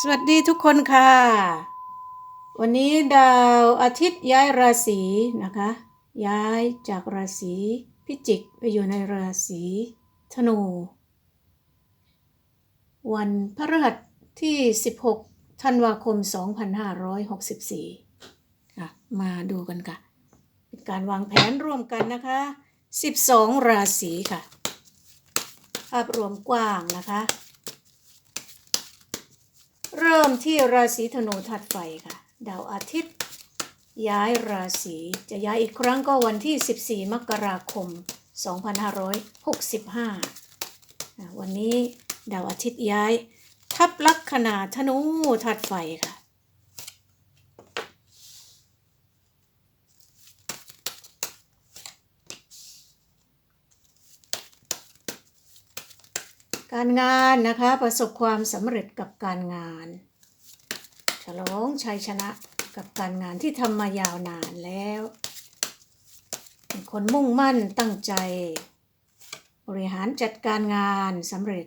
สวัสดีทุกคนค่ะ วันนี้ดาวอาทิตย์ย้ายราศีนะคะ ย้ายจากราศีพิจิกไปอยู่ในราศีธนู วันพฤหัสที่ 16 ธันวาคม 2564 ค่ะ มาดูกันค่ะ เป็นการวางแผนร่วมกันนะคะ 12 ราศีค่ะ ภาพรวมกว้างนะคะ เริ่มที่ราศีธนูถัดไปค่ะ ดาวอาทิตย์ ย้ายราศีจะย้ายอีกครั้งก็วันที่ 14 มกราคม 2565 วันนี้ดาวอาทิตย์ย้าย ทับลัคนาธนูถัดไปค่ะ การงานนะคะ ประสบความสำเร็จกับการงาน ฉลองชัยชนะกับการงานที่ทำมายาวนานแล้วเป็นคนมุ่งมั่นตั้งใจ บริหารจัดการงานสำเร็จ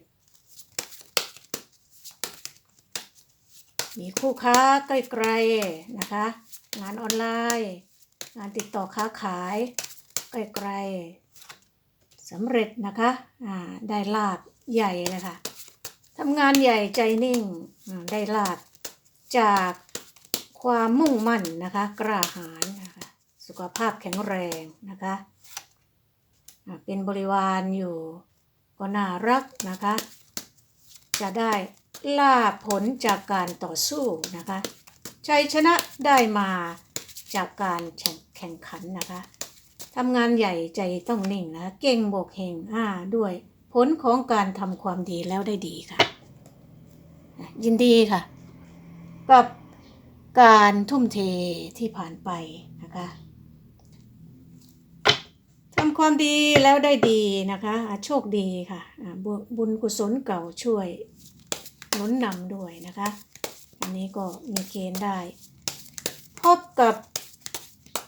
มีคู่ค้าใกล้ๆนะคะ งานออนไลน์ งานติดต่อค้าขายใกล้ๆสำเร็จนะคะ ได้ลาบ ใหญ่เลยค่ะทำงานใหญ่ใจนิ่งได้ลาบจากความมุ่งมั่นนะคะกล้าหาญนะคะสุขภาพแข็งแรงนะคะเป็นบริวารอยู่ก็น่ารักนะคะ จะได้ลาบผลจากการต่อสู้นะคะชัยชนะได้มาจากการแข่งขันนะคะทำงานใหญ่ใจต้องนิ่งนะะเก่งโบกเฮงอ่าด้วย ลของการทำความดีแล้วได้ดีค่ะ ยินดีค่ะ กับการทุ่มเทที่ผ่านไปนะคะทำความดีแล้วได้ดีนะคะโชคดีค่ะบุบุญกุศลเก่าช่วยหนุนนำด้วยนะคะ อันนี้ก็มีเกณฑ์ได้ พบกับ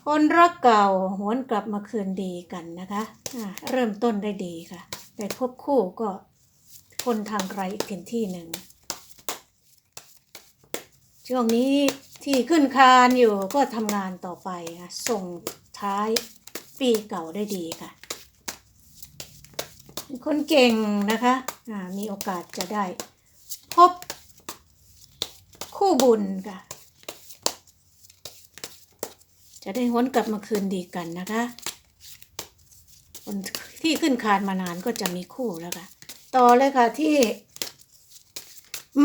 คนรักเก่าหวนกลับมาคืนดีกันนะคะอ่าเริ่มต้นได้ดีค่ะ แต่พบคู่ก็คนทางไกลอีกเป็นที่หนึ่ง ช่วงนี้ที่ขึ้นคานอยู่ก็ทำงานต่อไปนะส่งท้ายปีเก่าได้ดีค่ะ คนเก่งนะคะอ่ามีโอกาสจะได้ พบคู่บุญค่ะ จะได้หวนกลับมาคืนดีกันนะคะ คน ที่ขึ้นคานมานานก็จะมีคู่แล้วค่ะ ต่อเลยค่ะที่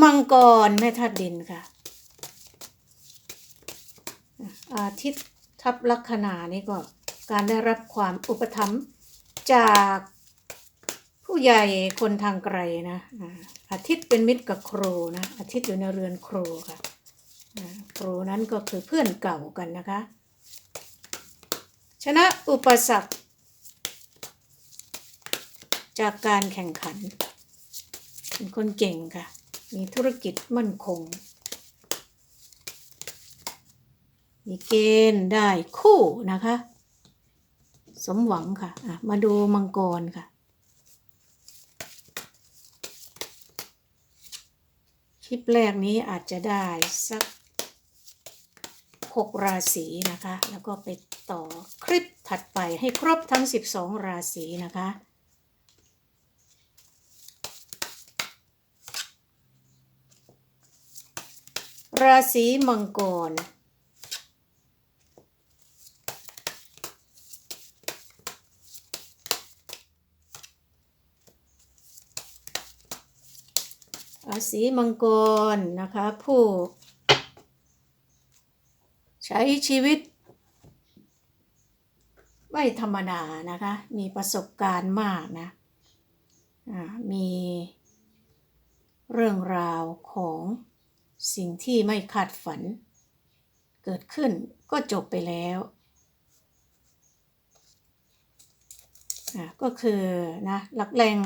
มังกรแม่ธาตุดินค่ะ อาทิตย์ทับลัคนานี่ก็การได้รับความอุปถัมภ์จากผู้ใหญ่คนทางไกลนะอาอาทิตย์เป็นมิตรกับครูนะอาทิตย์อยู่ในเรือนครูค่ะครูนั้นก็คือเพื่อนเก่ากันนะคะ ชนะอุปสรรค จากการแข่งขัน เป็นคนเก่งค่ะ มีธุรกิจมั่นคง มีเกณฑ์ได้คู่นะคะ สมหวังค่ะะมาดูมังกรค่ะคลิปแรกนี้อาจจะได้สักหกราศีนะคะ แล้วก็ไปต่อคลิปถัดไปให้ครบทั้ง 12 ราศีนะคะ ราศีมังกร ราศีมังกรนะคะ ผู้ ใช้ชีวิต ไม่ธรรมดานะคะ มีประสบการณ์มากนะอ่ามีเรื่องราวของ สิ่งที่ไม่คาดฝัน เกิดขึ้นก็จบไปแล้วอ่าก็คือนะหลักแหล่ง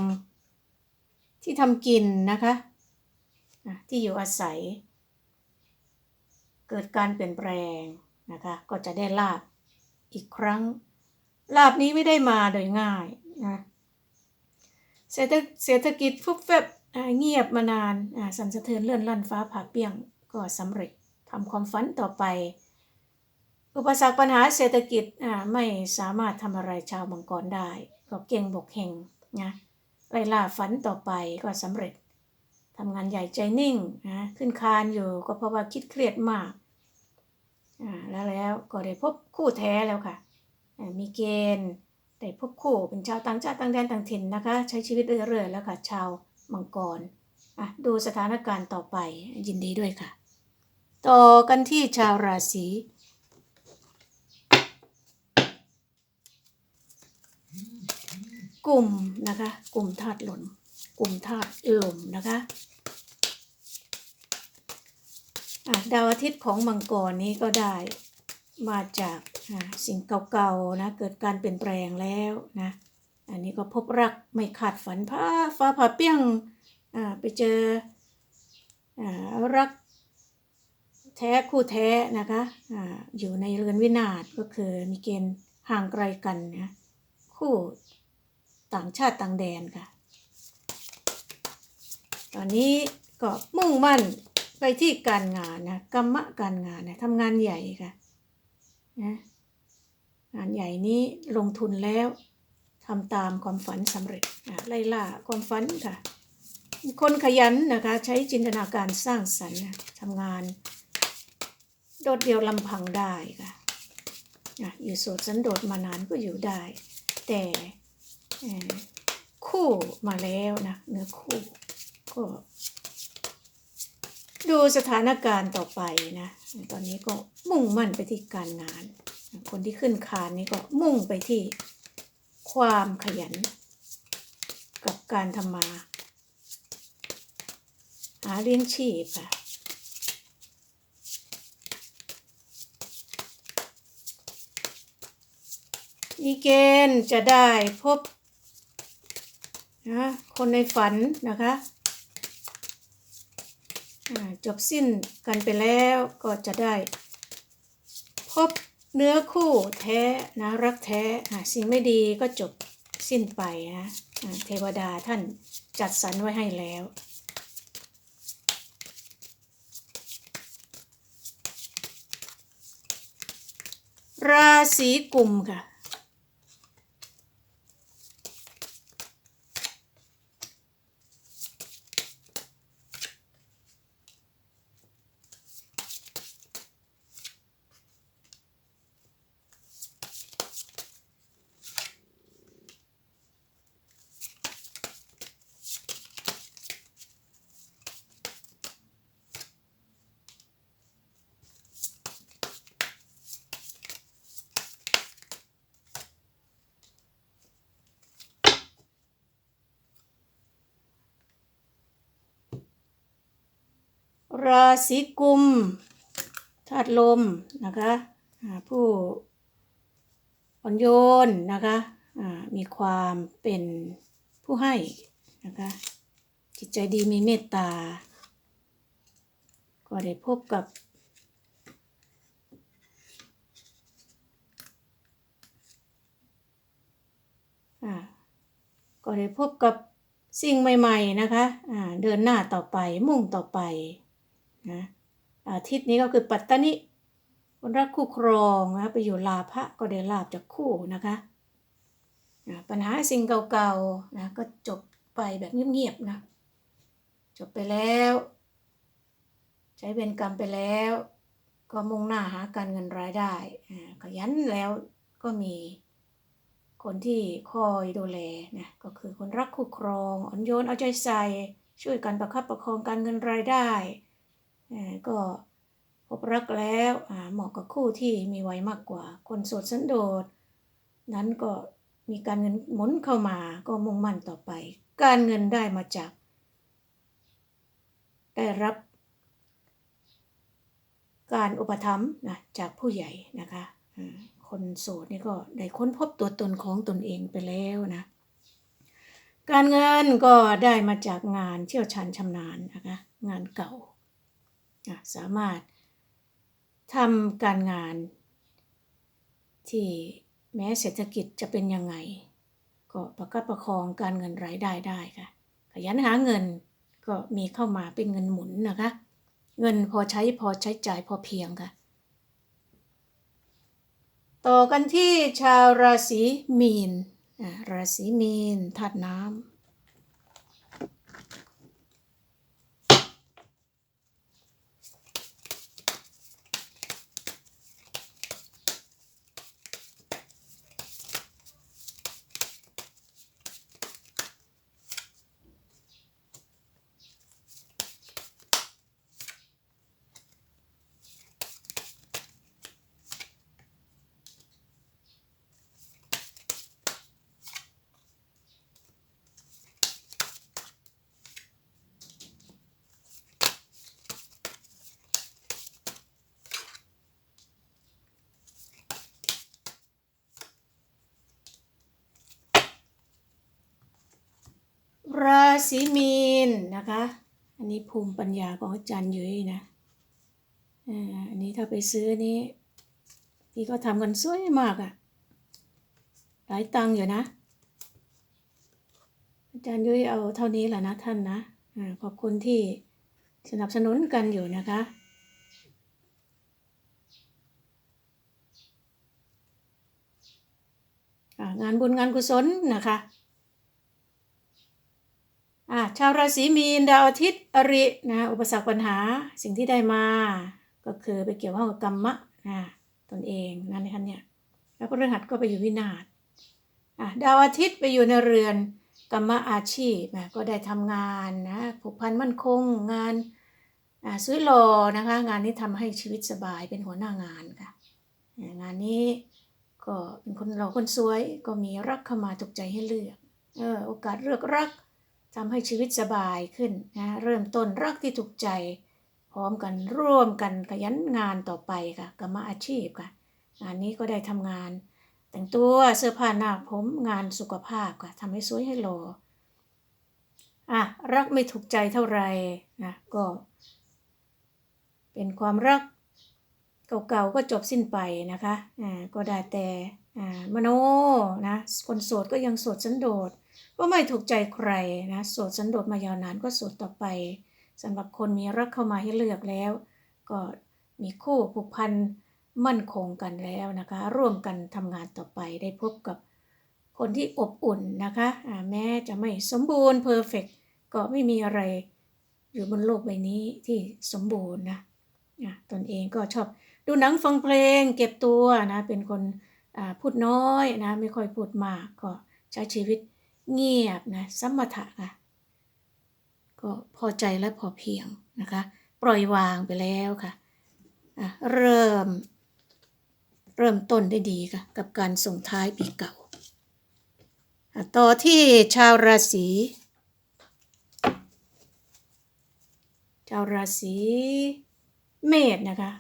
ที่ทำกินนะคะอะที่อยู่อาศัย เกิดการเปลี่ยนแปลงนะคะก็จะได้ลาบอีกครั้ง ลาบนี้ไม่ได้มาโดยง่ายนะเศรษฐกิจฟุบเฟบอ่า เงียบมานานสั่นสะเทือนเลื่อนลั่นฟ้าผ่าเปี้ยงก็สำเร็จทำความฝันต่อไป อุปสรรคปัญหาเศรษฐกิจไม่สามารถทำอะไรชาวมังกรได้ ก็เก่งบกเฮงนะไล่ล่าฝันต่อไปก็สำเร็จทำงานใหญ่ใจนิ่งนะขึ้นคานอยู่ก็เพราะว่าคิดเครียดมากอ่าแล้วแล้วก็ได้พบคู่แท้แล้วค่ะ มีเกณฑ์ได้พบคู่เป็นชาวต่างชาติต่างแดนต่างถิ่นนะคะ ใช้ชีวิตเรื่อยๆแล้วค่ะชาว มังกรอะดูสถานการณ์ต่อไปยินดีด้วยค่ะ ต่อกันที่ชาวราศีกลุ่มนะคะ กลุ่มธาตุลมกลุ่มธาตุลมนะคะอะดาวอาทิตย์ของมังกรนี้ก็ได้มาจากสิ่งเก่าๆนะเกิดการเปลี่ยนแปลงแล้วนะ อันนี้ก็พบรักไม่ขาดฝันพ้าฟ้าผ่าเปี้ยงไปเจออรักแท้คู่แท้นะคะอ่าอยู่ในเรือนวินาศก็คือมีเกณฑ์ห่างไกลกันนะคู่ต่างชาติต่างแดนค่ะ ตอนนี้ก็มุ่งมั่นไปที่การงานนะกรรมะการงานนะทำงานใหญ่ค่ะนะงานใหญ่นี้ลงทุนแล้ว ทำตามความฝันสำเร็จไล่ล่าความฝันค่ะ คนขยันนะคะใช้จินตนาการสร้างสรรค์ทำงาน โดดเดี่ยวลำพังได้ค่ะอยู่โสดสันโดษมานานก็อยู่ได้ แต่คู่มาแล้วนะเนื้อคู่ก็ดูสถานการณ์ต่อไปนะ ตอนนี้ก็มุ่งมั่นไปที่การงาน คนที่ขึ้นคานนี้ก็มุ่งไปที่ ความขยัน กับการทำมา หาเลี้ยงชีพค่ะมีเกณฑ์จะได้พบนะคนในฝันนะคะจบสิ้นกันไปแล้วก็จะได้ พบ เนื้อคู่แท้นะรักแท้สิ่งไม่ดีก็จบสิ้นไปนะเทวดาท่านจัดสรรไว้ให้แล้ว ราศีกุมค่ะ ราศีกุมธาตุลมนะคะผู้อ่อนโยนนะคะมีความเป็นผู้ให้นะคะจิตใจดีมีเมตตา ก็ได้พบกับ ก็ได้พบกับสิ่งใหม่ ๆ นะคะอ่าเดินหน้าต่อไปมุ่งต่อไป นะอาทิตย์นี้ก็คือปัตตานิคนรักคู่ครองนะไปอยู่ลาภะก็ได้ลาบจากคู่นะคะอ่าปัญหาสิ่งเก่าๆนะก็จบไปแบบเงียบๆนะจบไปแล้ว ใช้เวรกรรมไปแล้ว ก็มุ่งหน้าหาการเงินรายได้อ่าขยันแล้วก็มีคนที่คอยดูแลนะก็คือคนรักคู่ครองอ่อนโยนเอาใจใส่ช่วยกันประคับประคองการเงินรายได้ ก็พบรักแล้วเหมาะกับคู่ที่มีวัยมากกว่า คนโสดสันโดษ นั้นก็มีการเงินหมุนเข้ามาก็มุ่งมั่นต่อไป การเงินได้มาจาก ได้รับ การอุปถัมภ์นะจากผู้ใหญ่นะคะคนโสดนี่ก็ได้ค้นพบตัวตนของตนเองไปแล้วนะ การเงินก็ได้มาจากงานเชี่ยวชาญชำนาญนะคะ งานเก่า สามารถทำการงาน ที่แม้เศรษฐกิจจะเป็นยังไง ก็ประคับประคองการเงินรายได้ได้ค่ะ ขยันหาเงินก็มีเข้ามาเป็นเงินหมุนนะคะ เงินพอใช้พอใช้จ่ายพอเพียงค่ะ ต่อกันที่ชาวราศีมีน ราศีมีนธาตุน้ำ ราศีมีนนะคะ อันนี้ภูมิปัญญาของอาจารย์ยุ้ยนะอ่าอันนี้ถ้าไปซื้อนี้พี่ก็ทำกันสวยมากอะ่ะ หลายตังอยู่นะ อาจารย์ยุ้ยเอาเท่านี้แหละนะท่านนะอขอบคุณที่สนับสนุนกันอยู่นะคะงานบุญงานกุศลนะคะ ชาวราศีมีนดาวอาทิตย์อรินะอุปสรรคปัญหาสิ่งที่ได้มา ก็คือไปเกี่ยวข้องกับกรรมะนะตนเองนั่นนะคะเนี่ยแล้วพฤหัสก็ไปอยู่วินาศดาวอาทิตย์ไปอยู่ในเรือนกรรมะอาชีพนะก็ได้ทำงานนะผูกพันมั่นคงงานซื้อหลอนะคะงานนี้ทำให้ชีวิตสบายเป็นหัวหน้างานค่ะงานนี้ก็เป็นคนราคนสวยก็มีรักเข้ามาถูกใจให้เลือกเออโอกาสเลือกรัก ทำให้ชีวิตสบายขึ้นนะเริ่มต้นรักที่ถูกใจ พร้อมกันร่วมกันขยันงานต่อไปค่ะกรรมอาชีพค่ะงานนี้ก็ได้ทำงาน แต่งตัวเสื้อผ้าหน้าผมงานสุขภาพค่ะทำให้สวยให้หล่ออะรักไม่ถูกใจเท่าไหร่นะก็ เป็นความรักเก่าๆก็จบสิ้นไปนะคะอ่าก็ได้แต่อ่ามโนนะคนโสดก็ยังโสดสันโดษ ก็ไม่ถูกใจใครนะโสดสันโดษมายาวนานก็โสดต่อไปสำหรับคนมีรักเข้ามาให้เลือกแล้ว ก็มีคู่ผูกพันมั่นคงกันแล้วนะคะ ร่วมกันทำงานต่อไปได้พบกับคนที่อบอุ่นนะคะแม้จะไม่สมบูรณ์เพอร์เฟกก็ไม่มีอะไรอยู่บนโลกใบนี้ที่สมบูรณ์นะตนเองก็ชอบดูหนังฟังเพลงเก็บตัวนะ เป็นคนพูดน้อยนะ ไม่ค่อยพูดมากก็ใช้ชีวิต เงียบนะสมถะค่ะก็พอใจและพอเพียงนะคะ ปล่อยวางไปแล้วค่ะอะเริ่ม เริ่มต้นได้ดีค่ะ กับการส่งท้ายปีเก่าอะต่อที่ชาวราศีชาวราศีเมษนะคะ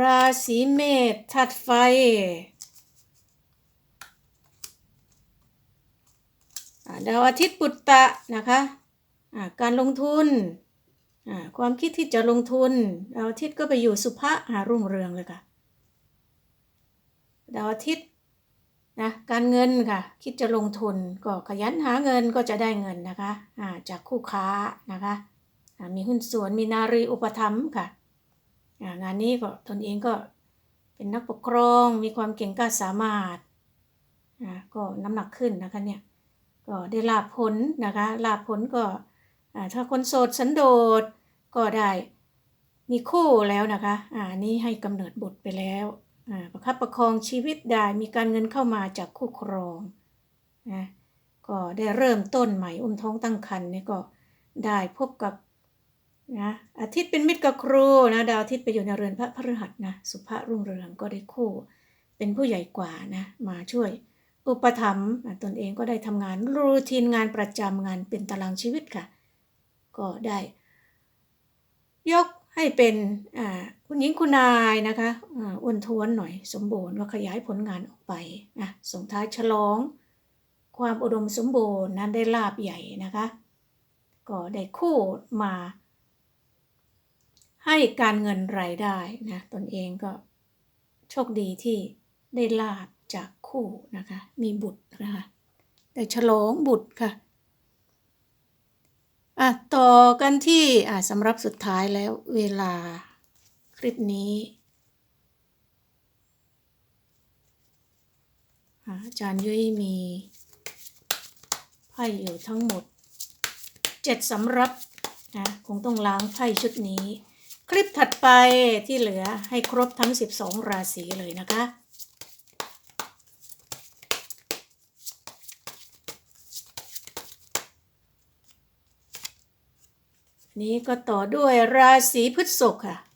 ราศีเมษถัดไฟ ดาวอาทิตย์ปุตตะนะคะอ่าการลงทุน ความคิดที่จะลงทุน ดาวอาทิตย์ก็ไปอยู่สุภะหารุ่งเรืองเลยค่ะ ดาวอาทิตย์นะการเงินค่ะ คิดจะลงทุนก็ขยันหาเงินก็จะได้เงินนะคะอ่าจากคู่ค้านะคะอ่ามีหุ้นส่วนมีนารีอุปถัมภ์ค่ะ งานนี้ก็ตนเองก็เป็นนักปกครองมีความเก่งกล้าสามารถก็น้ำหนักขึ้นนะคะเนี่ยก็ได้ลาภผลนะคะลาภผลก็ถ้าคนโสดสันโดษก็ได้มีคู่แล้วนะคะอ่านี่ให้กำเนิดบุตรไปแล้วอ่าประคับประคองชีวิตได้มีการเงินเข้ามาจากคู่ครองนะก็ได้เริ่มต้นใหม่อุ้มท้องตั้งครรภ์เนี่ยก็ได้พบกับ นะอาทิตย์เป็นมิตรกับครูนะดาวอาทิตย์ไปอยู่ในเรือนพระพฤหัสนะสุภาพรุ่งเรืองก็ได้คู่ เป็นผู้ใหญ่กว่านะมาช่วย อุปถัมภ์ตนเองก็ได้ทำงานรูทีนงานประจำงานเป็นตารางชีวิตค่ะ ก็ได้ ยกให้เป็นคุณหญิงคุณนายนะคะอ้วนท้วนหน่อยสมบูรณ์ก็ขยายผลงานออกไปนะส่งท้ายฉลอง ความอุดมสมบูรณ์นั้นได้ลาบใหญ่นะคะ ก็ได้คู่มา ให้การเงินรายได้นะตนเองก็โชคดีที่ได้ลาบจากคู่นะคะ มีบุตรนะคะได้ฉลองบุตรค่ะอะต่อกันที่อะสำหรับสุดท้ายแล้วเวลาคลิปนี้อะอาจารย์ยุ้ยมีไพ่อยู่ทั้งหมดเจ็ดสำรับนะคงต้องล้างไพ่ชุดนี้ คลิปถัดไปที่เหลือให้ครบทั้ง 12 ราศีเลยนะคะ นี้ก็ต่อด้วยราศีพฤษภค่ะ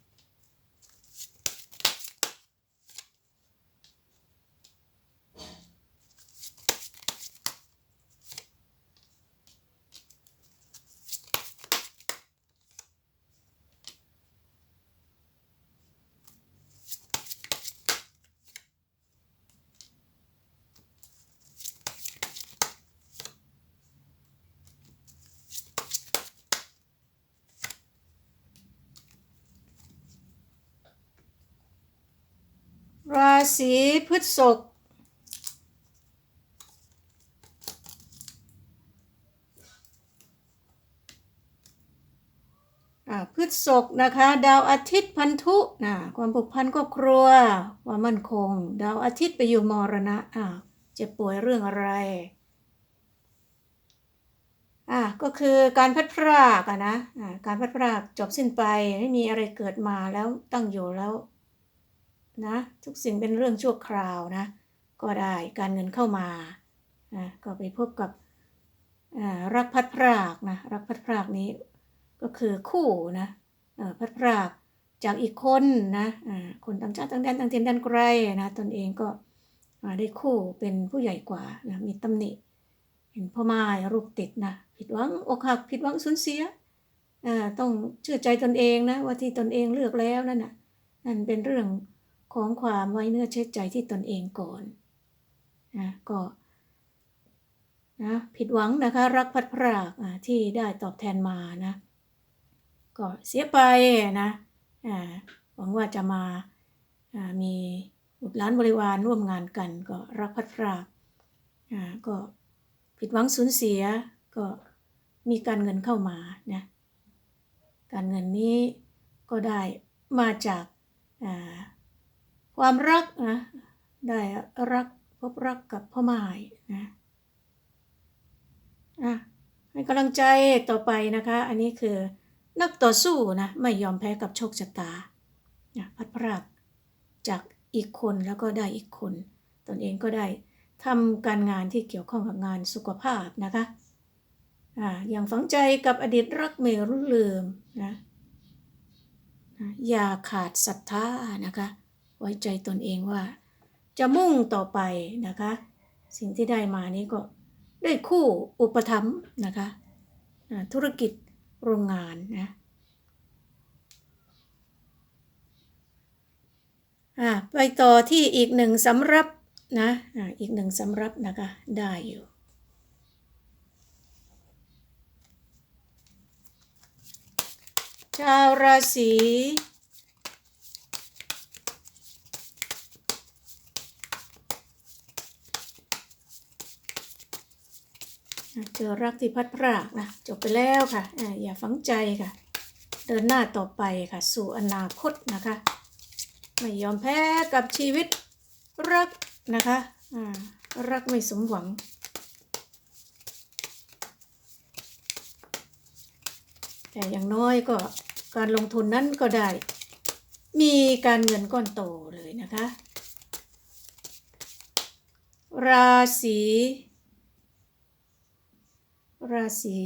ราศีพฤษภอ่าพฤษภนะคะ ดาวอาทิตย์พันธุนะความผูกพันครอบครัวความมั่นคง ดาวอาทิตย์ไปอยู่มรณะอ่าเจ็บป่วยเรื่องอะไรอ่าก็คือการพัดพรากอะนะอ่าการพัดพรากจบสิ้นไปไม่มีอะไรเกิดมาแล้วตั้งอยู่แล้ว นะทุกสิ่งเป็นเรื่องชั่วคราวนะก็ได้การเงินเข้ามานะก็ไปพบกับอ่ารักพัดพรากนะรักพัดพรากนี้ก็คือคู่นะอ่อพัดพรากจากอีกคนนะอ่าคนต่างชาติต่างแดนต่างถิ่นแดนไกลนะตนเองก็ได้คู่เป็นผู้ใหญ่กว่านะมีตำหนิ เห็นพ่อไม้รูปติดนะผิดหวังอกหักผิดหวังสูญเสียอ่าต้องเชื่อใจตนเองนะว่าที่ตนเองเลือกแล้วนั่นน่ะนั่นเป็นเรื่อง ของความไว้เนื้อเชื่อใจที่ตนเองก่อนนะก็นะผิดหวังนะคะรักพัดพรากที่ได้ตอบแทนมานะก็เสียไปนะอ่าหวังว่าจะมาอ่ามีบุตรล้านบริวารร่วมงานกัน ก็รักพัดพรากอ่าก็ผิดหวังสูญเสียก็มีการเงินเข้ามานะการเงินนี้ก็ได้มาจากอ่า ความรักนะได้รักพบรักกับพ่อหมายนะอะให้กำลังใจต่อไปนะคะ อันนี้คือนักต่อสู้นะไม่ยอมแพ้กับโชคชะตานะพัดพรากจากอีกคนแล้วก็ได้อีกคน ตนเองก็ได้ทำการงานที่เกี่ยวข้องกับงานสุขภาพนะคะอ่าอย่างฝังใจกับอดีตรักไม่รู้ลืมนะนะอย่าขาดศรัทธานะคะ ไว้ใจตนเองว่า จะมุ่งต่อไปนะคะ สิ่งที่ได้มานี้ก็ได้คู่อุปถัมภ์นะคะธุรกิจโรงงานนะไปต่อที่อีกหนึ่งสำรับนะอีกหนึ่งสำรับนะคะได้อยู่ชาวราศี เจอรักที่พัดพรากนะจบไปแล้วค่ะออย่าฝังใจค่ะ เดินหน้าต่อไปค่ะ สู่อนาคตนะคะ ไม่ยอมแพ้กับชีวิตรักนะคะรักไม่สมหวัง แต่อย่างน้อยก็การลงทุนนั้นก็ได้ มีการเงินก้อนโตเลยนะคะ ราศี ราศี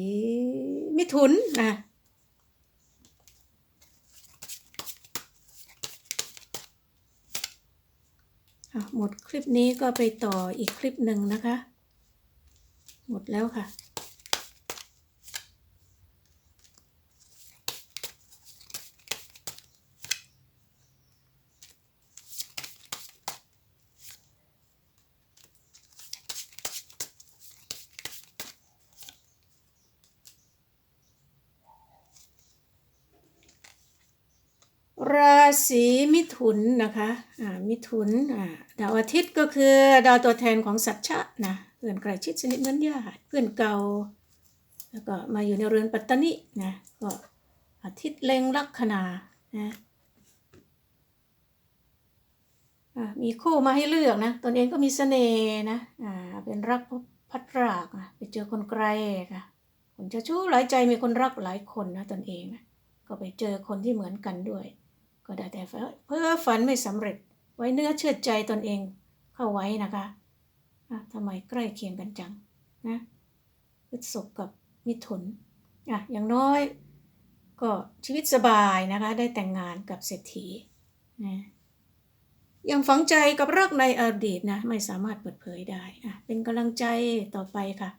มิถุนนะอะหมดคลิปนี้ก็ไปต่ออีกคลิปหนึ่งนะคะ หมดแล้วค่ะ ราศีมิถุนนะคะอ่ามิถุนอ่าดาวอาทิตย์ก็คือดาวตัวแทนของสัตว์ชะนะเพื่อนใกล้ชิดสนิทเหมือนญาติเพื่อนเก่า แล้วก็มาอยู่ในเรือนปัตตนินะก็อาทิตย์เล็งลัคนานะอ่ามีคู่มาให้เลือกนะตนเองก็มีเสน่ห์นะอ่าเป็นรักพัดรากนะไปเจอคนไกลค่ะคนจะชู้หลายใจมีคนรักหลายคนนะตนเองนะก็ไปเจอคนที่เหมือนกันด้วย ก็ได้แต่เพ้อฝันไม่สำเร็จไว้เนื้อเชื่อใจตนเองเข้าไว้นะคะะทำไมใกล้เคียงกันจังนะพฤษภกับมิถุนอะอย่างน้อย ก็ชีวิตสบายนะคะ ได้แต่งงานกับเศรษฐีนะยังฝังใจกับรักในอดีตนะ ไม่สามารถเปิดเผยได้อะเป็นกำลังใจต่อไปค่ะ